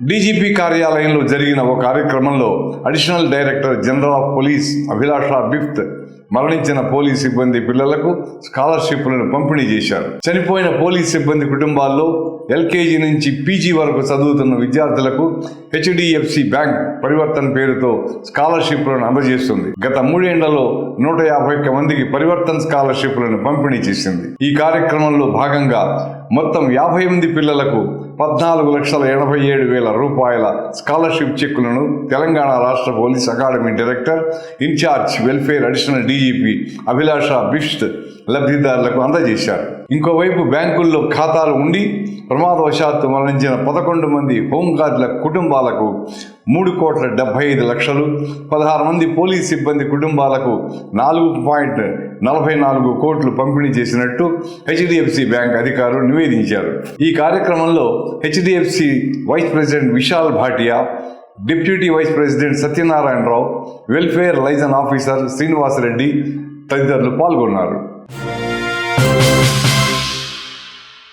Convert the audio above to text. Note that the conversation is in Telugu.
డీజీపీ కార్యాలయంలో జరిగిన ఒక కార్యక్రమంలో additional director general of police Abhilasha Bisht మరణించిన పోలీస్ సిబ్బంది పిల్లలకు స్కాలర్షిప్లను పంపిణీ చేశారు. చనిపోయిన పోలీస్ సిబ్బంది కుటుంబాల్లో ఎల్కేజీ నుంచి పీజీ వరకు చదువుతున్న విద్యార్థులకు హెచ్డిఎఫ్సి బ్యాంక్ పరివర్తన పేరుతో స్కాలర్షిప్లను అందజేస్తుంది. గత మూడేళ్ళలో నూట యాభై ఒక్క మందికి పరివర్తన స్కాలర్షిప్లను పంపిణీ చేసింది. ఈ కార్యక్రమంలో భాగంగా మొత్తం యాభై ఎనిమిది పిల్లలకు పద్నాలుగు లక్షల ఎనభై ఏడు వేల రూపాయల స్కాలర్షిప్ చెక్కులను తెలంగాణ రాష్ట్ర police academy director in charge welfare additional D. DGP Abhilasha Bisht లబ్ధిదారులకు అందజేశారు. ఇంకోవైపు బ్యాంకుల్లో ఖాతాలు ఉండి ప్రమాదవశాత్తు మరణించిన పదకొండు మంది హోంగార్డుల కుటుంబాలకు మూడు కోట్ల డెబ్బై ఐదు లక్షలు పదహారు మంది పోలీస్ సిబ్బంది కుటుంబాలకు నాలుగు పాయింట్ నలభై నాలుగు కోట్లు పంపిణీ చేసినట్టు హెచ్డిఎఫ్సి బ్యాంక్ అధికారులు నివేదించారు. ఈ కార్యక్రమంలో HDFC vice president Vishal Bhatia deputy vice president Satyanarayanarao welfare liaison officer Srinivasareddy తదితరులు పాల్గొన్నారు.